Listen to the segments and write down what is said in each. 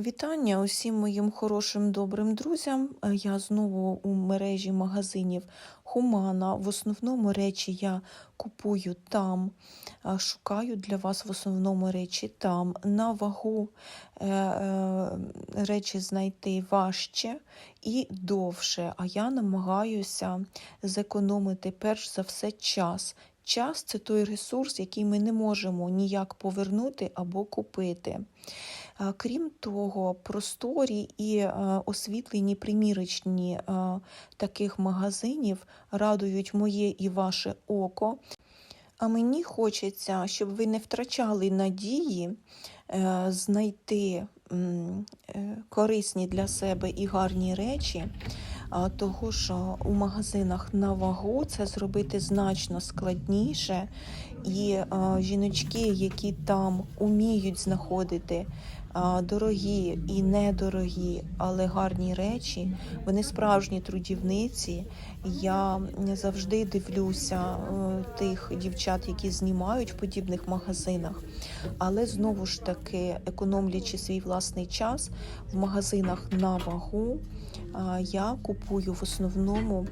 Вітання усім моїм хорошим добрим друзям. Е, Я знову у мережі магазинів Хумана. В основному речі я купую там, шукаю для вас в основному речі там. На вагу е, е, речі знайти важче і довше. А я намагаюся зекономити перш за все час. Час це той ресурс, який ми не можемо ніяк повернути або купити. Крім того, просторі і е, освітлені примірочні е, таких магазинів радують моє і ваше око. А мені хочеться, щоб ви не втрачали надії е, знайти е, корисні для себе і гарні речі. Того, що у магазинах на вагу це зробити значно складніше, і жіночки, які там уміють знаходити дорогі і недорогі, але гарні речі, вони справжні трудівниці. Я завжди дивлюся е, тих дівчат, які знімають в подібних магазинах. Але знову ж таки, економлячи свій власний час в магазинах на вагу, я купую в основному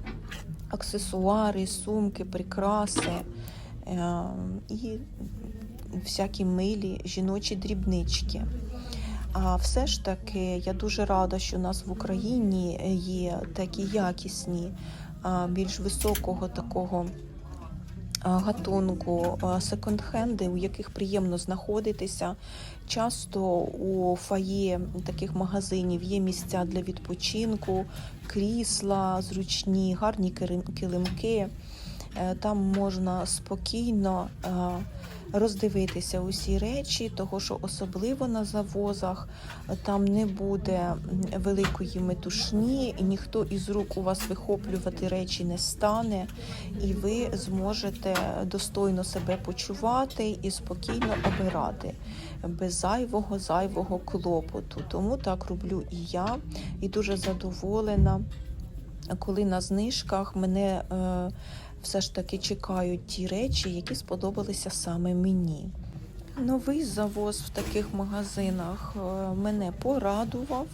аксесуари, сумки, прикраси е, і всякі милі жіночі дрібнички. А все ж таки, я дуже рада, що у нас в Україні є такі якісні, більш високого такого гатунку секонд-хенди, у яких приємно знаходитися. Часто у фає таких магазинів є місця для відпочинку, крісла зручні, гарні килимки. Е, Там можна спокійно роздивитися усі речі, того що особливо на завозах там не буде великої метушні, і ніхто із рук у вас вихоплювати речі не стане, і ви зможете достойно себе почувати і спокійно обирати без зайвого зайвого клопоту. Тому так роблю і я, і дуже задоволена, коли на знижках мене. Е, все ж таки чекають ті речі, які сподобалися саме мені. Новий завоз в таких магазинах е, мене порадував,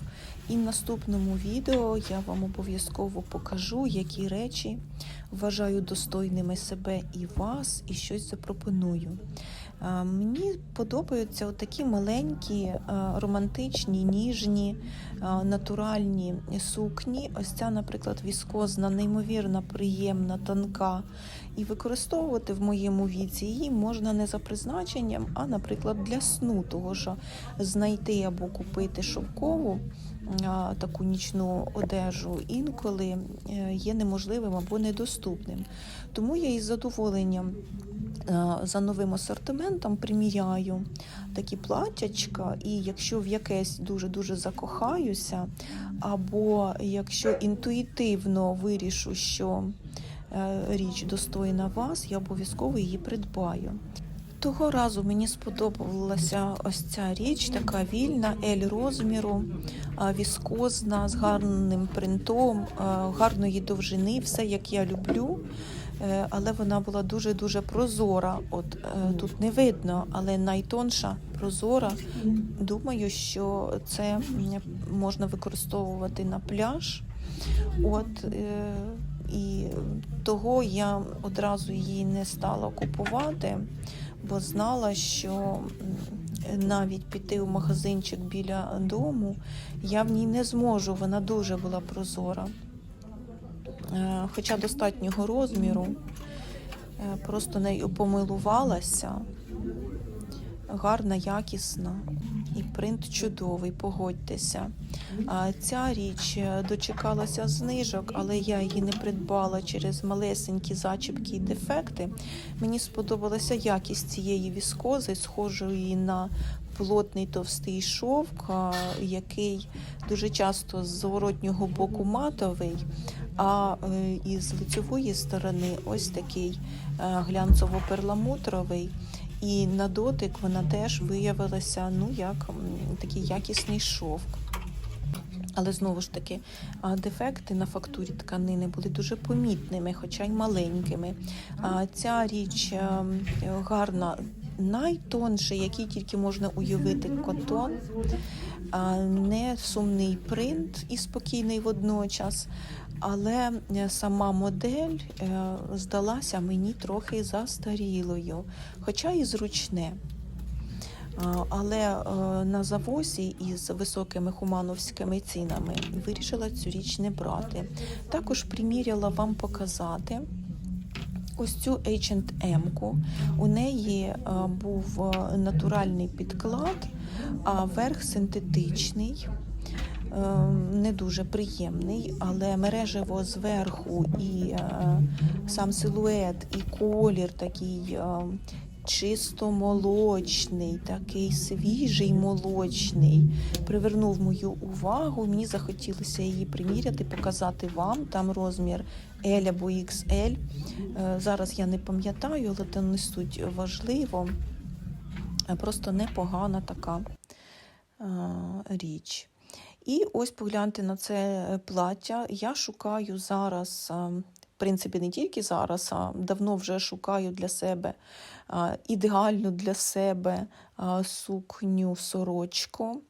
і в наступному відео я вам обов'язково покажу, які речі вважаю достойними себе і вас, і щось запропоную. Мені подобаються такі маленькі, е, романтичні, ніжні, е, натуральні сукні. Ось ця, наприклад, віскозна, неймовірно приємна, тонка. І використовувати в моєму віці її можна не за призначенням, а, наприклад, для сну, того що знайти або купити шовкову таку нічну одежу інколи е, є неможливим або недоступним. Тому я із задоволенням за новим асортиментом приміряю такі платтячка, і якщо в якесь дуже-дуже закохаюся, або якщо інтуїтивно вирішу, що е, річ достойна вас, я обов'язково її придбаю. Того разу мені сподобалася ось ця річ, така вільна, ель розміру, віскозна, з гарним принтом, гарної довжини, все як я люблю. Е, Але вона була дуже-дуже прозора. От е, тут не видно, але найтонша прозора. Думаю, що це можна використовувати на пляж. От е, і того я одразу її не стала купувати, бо знала, що навіть піти у магазинчик біля дому я в ній не зможу. Вона дуже була прозора. Е, Хоча достатнього розміру, Е, просто нею помилувалася. Гарна, якісна і принт чудовий, погодьтеся. Ця річ е, дочекалася знижок, але я її не придбала через малесенькі зачіпки і дефекти. Мені сподобалася якість цієї віскози, схожої на плотний товстий шовк, який дуже часто з зворотнього боку матовий, а е, із лицевої сторони ось такий е, глянцево-перламутровий. І на дотик вона теж виявилася ну як такий якісний шовк. Але знову ж таки, дефекти на фактурі тканини були дуже помітними, хоча й маленькими. Ця річ ем, гарна, найтонший, який тільки можна уявити котон. не сумний принт і спокійний водночас. Але е, сама модель е, здалася мені трохи застарілою, хоча і зручне. Але е, на завозі із високими хумановськими цінами вирішила цю річ не брати. Також приміряла вам показати ось цю H&M-ку. У неї е, був е, натуральний підклад, а верх синтетичний. Е, Не дуже приємний, але мережево зверху і е, сам силует, і колір такий е, чисто молочний, такий свіжий молочний. Привернув мою увагу. Мені захотілося її приміряти, показати вам. Там розмір L або XL. Е, Зараз я не пам'ятаю, але це не суть важливо. Е, Просто непогана така е, річ. І ось погляньте на це плаття. Я шукаю зараз, принципі, не тільки зараз, а давно вже шукаю для себе ідеальну для себе сукню сорочку.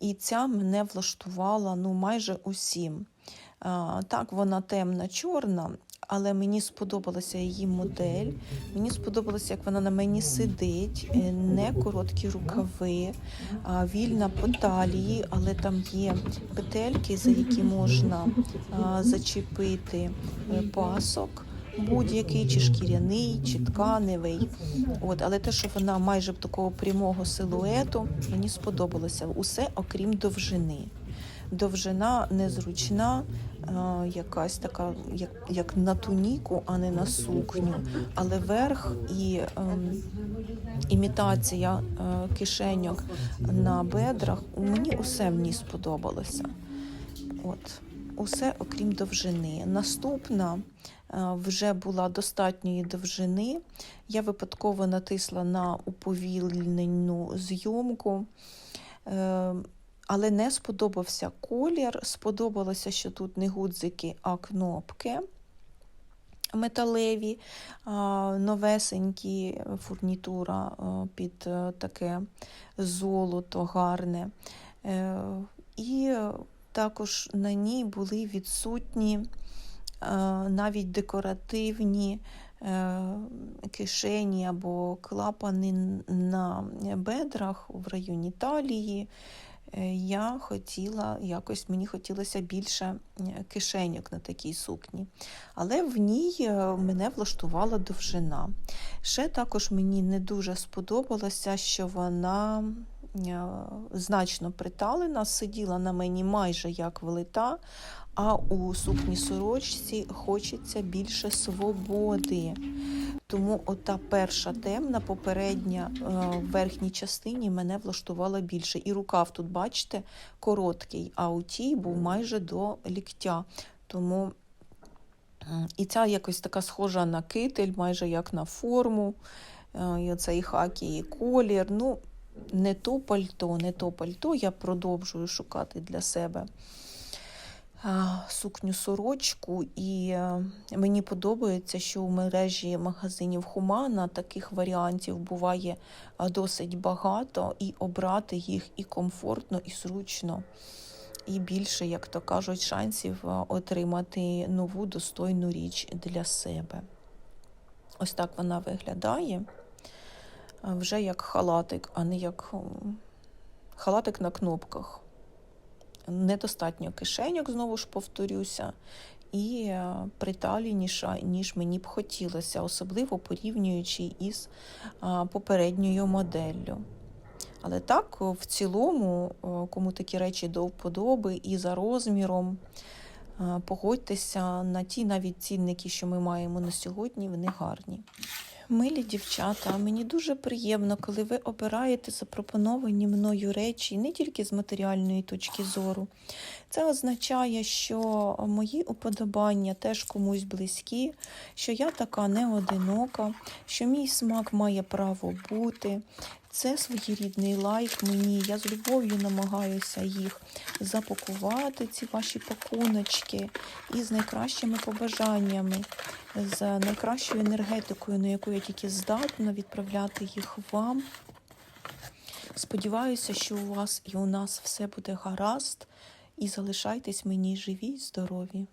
І ця мене влаштувала ну, майже усім. Так, вона темна, чорна, але мені сподобалася її модель. Мені сподобалося, як вона на мені сидить, е, не короткі рукави, а вільна по талії, але там є петельки, за які можна зачепити е, пасок. Будь-який, чи шкіряний, чи тканевий. От, але те, що вона майже такого прямого силуету, мені сподобалося. Усе окрім довжини. Довжина незручна, якась така, як, як на туніку, а не на сукню. Але верх і ем, імітація е, кишеньок на бедрах, мені усе в ній сподобалося. От, усе окрім довжини. Наступна е, вже була достатньої довжини. Я випадково натисла на уповільнену зйомку. Е, але не сподобався колір. Сподобалося, що тут не гудзики, а кнопки металеві, новесенькі фурнітура під е, таке золото гарне. Е, І також на ній були відсутні е, навіть декоративні е, кишені або клапани на бедрах в районі талії. Е, Я хотіла якось мені хотілося більше е, кишеньок на такій сукні, але в ній е, мене влаштувала довжина. Ще також мені не дуже сподобалося, що вона значно приталена, сиділа на мені майже як велита, а у сукні сорочці хочеться більше свободи. Тому ота перша темна, попередня е, в верхній частині мене влаштувала більше. І рукав тут, бачите, короткий, а у тій був майже до ліктя. Тому і ця якось така схожа на китель, майже як на форму. Е, І оцей хакі, і колір. Ну, не то пальто, не то пальто. Я продовжую шукати для себе сукню сорочку, і е, мені подобається, що у мережі магазинів Хумана таких варіантів буває досить багато, і обрати їх і комфортно, і зручно. І більше, як то кажуть, шансів отримати нову достойну річ для себе. Ось так вона виглядає. Вже як халатик, а не як халатик на кнопках недостатньо кишеньок, знову ж повторюся, і е, приталеніша, ніж мені б хотілося, особливо порівнюючи із попередньою моделлю. Але так, в цілому, е, кому такі речі до вподоби і за розміром, е, погодьтеся на ті навіть цінники, що ми маємо на сьогодні, вони гарні. Милі дівчата, мені дуже приємно, коли ви обираєте запропоновані мною речі не тільки з матеріальної точки зору. Це означає, що мої уподобання теж комусь близькі, що я така не одинока, що мій смак має право бути. Це своєрідний лайк мені. Я з любов'ю намагаюся їх запакувати, ці ваші пакуночки, і з найкращими побажаннями, з найкращою енергетикою, на яку я тільки здатна відправляти їх вам. Сподіваюся, що у вас і у нас все буде гаразд. І залишайтесь мені живі й здорові.